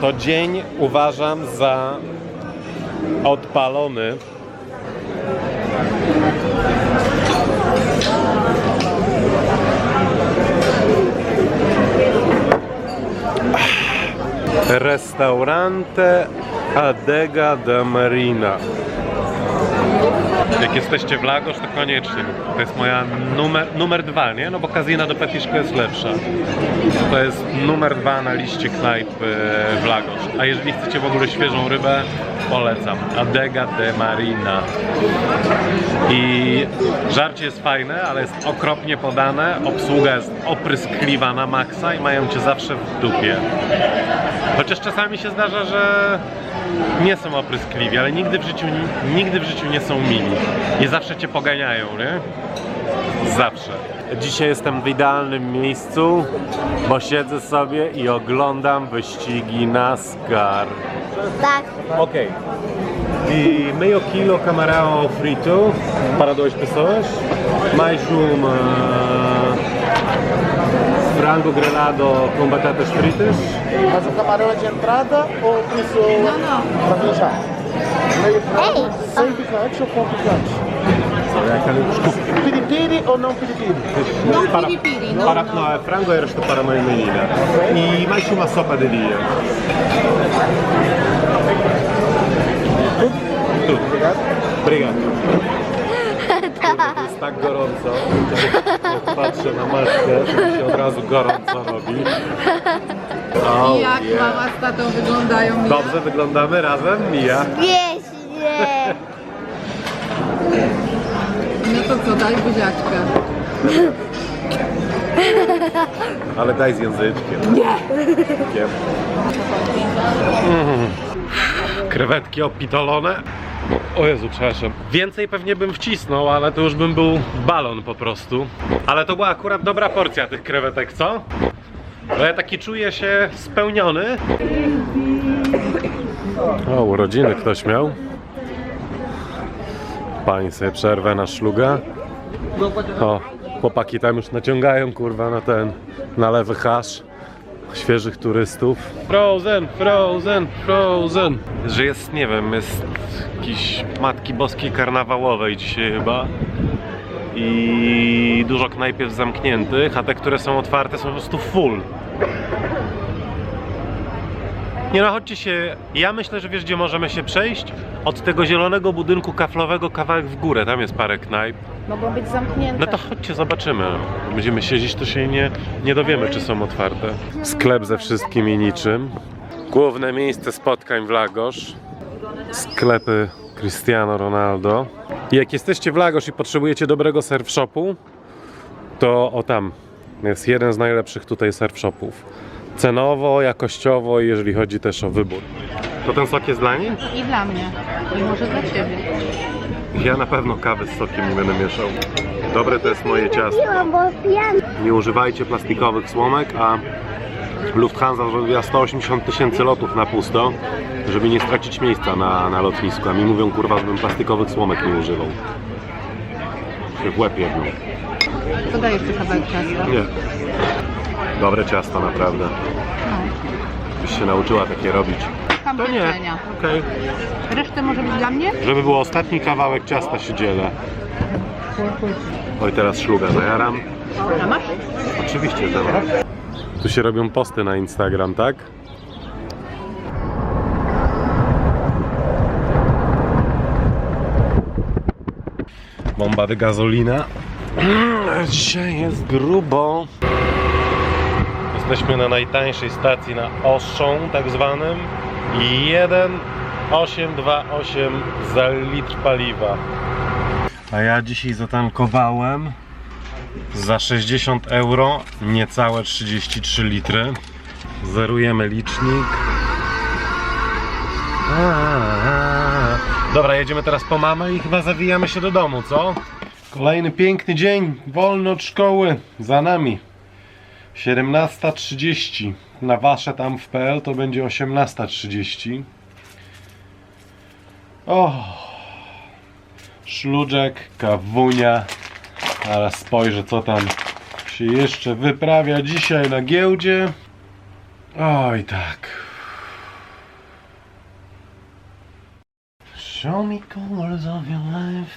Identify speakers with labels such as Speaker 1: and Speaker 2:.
Speaker 1: to dzień uważam za odpalony. Restaurante Adega da Marina. Jak jesteście w Lagos, to koniecznie. To jest moja numer, numer dwa, nie? No bo Kazina do Petiszko jest lepsza. To jest numer dwa na liście knajp e, w Lagos. A jeżeli chcecie w ogóle świeżą rybę, polecam. Adega de Marina. I żarcie jest fajne, ale jest okropnie podane. Obsługa jest opryskliwa na maksa i mają cię zawsze w dupie. Chociaż czasami się zdarza, że nie są opryskliwi, ale nigdy w życiu, nigdy w życiu nie są mili. I zawsze cię poganiają, nie? Zawsze. Dzisiaj jestem w idealnym miejscu, bo siedzę sobie i oglądam wyścigi NASCAR.
Speaker 2: Tak.
Speaker 1: Ok. E meio quilo camarão frito para duas pessoas, mais um uh, frango grelado com batatas fritas.
Speaker 3: Mas o camarão é de entrada ou não. pra fechar? Meio frango,
Speaker 2: Ei,
Speaker 3: sem picante ou com picante? Piripiri ou não piripiri?
Speaker 4: Não
Speaker 1: para,
Speaker 4: piripiri, não,
Speaker 1: para,
Speaker 4: não.
Speaker 1: não, é frango e resta para a mãe menina. E mais uma sopa de dia. Tudo.
Speaker 3: Obrigado.
Speaker 1: Obrigado. Tak gorąco, patrzę na maskę, to mi się od razu gorąco robi. Oh,
Speaker 4: I jak
Speaker 1: yeah.
Speaker 4: mama z tatą wyglądają? Mia?
Speaker 1: Dobrze wyglądamy razem, Mija.
Speaker 2: Wieśnie.
Speaker 4: To daj buziaczkę.
Speaker 1: Ale daj z języczkiem. Nie! Mm. Krewetki opitolone. O Jezu, przepraszam. Więcej pewnie bym wcisnął, ale to już bym był balon po prostu. Ale to była akurat dobra porcja tych krewetek, co? Bo ja taki czuję się spełniony. O, urodziny ktoś miał. Pani sobie przerwę na szluga. O, chłopaki tam już naciągają kurwa na ten, na lewy hasz świeżych turystów. Frozen, frozen, frozen. Że jest, nie wiem, jest jakiś Matki Boskiej karnawałowej dzisiaj chyba. I dużo knajp jest zamkniętych, a te, które są otwarte są po prostu full. Nie no, chodźcie się. Ja myślę, że wiesz, gdzie możemy się przejść? Od tego zielonego budynku kaflowego kawałek w górę, tam jest parę knajp.
Speaker 4: Mogą być zamknięte.
Speaker 1: No to chodźcie, zobaczymy. Będziemy siedzieć, to się nie, nie dowiemy, czy są otwarte. Sklep ze wszystkim i niczym. Główne miejsce spotkań w Lagos. Sklepy Cristiano Ronaldo. I jak jesteście w Lagos i potrzebujecie dobrego surf shopu, to o tam jest jeden z najlepszych tutaj surf shopów. Cenowo, jakościowo i jeżeli chodzi też o wybór. To ten sok jest dla niej?
Speaker 4: I dla mnie. I może dla ciebie.
Speaker 1: Ja na pewno kawy z sokiem nie będę mieszał. Dobre to jest moje ciasto. Nie używajcie plastikowych słomek, a Lufthansa zrobiła 180 tysięcy lotów na pusto, żeby nie stracić miejsca na, na lotnisku. A mi mówią, kurwa, żebym plastikowych słomek nie używał. Się w łeb jedną.
Speaker 4: To daj jeszcze kawałek ciasta.
Speaker 1: Nie. Dobre ciasto, naprawdę.
Speaker 4: No.
Speaker 1: Byś się nauczyła takie robić.
Speaker 4: Tam
Speaker 1: To nie. Okej.
Speaker 4: Resztę może być dla mnie?
Speaker 1: Żeby był ostatni kawałek ciasta się dzielę. Oj, teraz szluga zajaram.
Speaker 4: A masz?
Speaker 1: Oczywiście, że mam. Tu się robią posty na Instagram, tak? Bomba de gazolina. Dzisiaj jest grubo. Jesteśmy na najtańszej stacji na Oszą, tak zwanym. 1,828 za litr paliwa. A ja dzisiaj zatankowałem za 60 euro, niecałe 33 litry. Zerujemy licznik. Aaaa. Dobra, jedziemy teraz po mamę i chyba zawijamy się do domu, co? Kolejny piękny dzień, wolno od szkoły, za nami. 17.30 na wasze tam w PL to będzie 18.30 o! Szluczek, kawunia. Zaraz spojrzę co tam się jeszcze wyprawia dzisiaj na giełdzie. Oj tak. Show me colors of your life.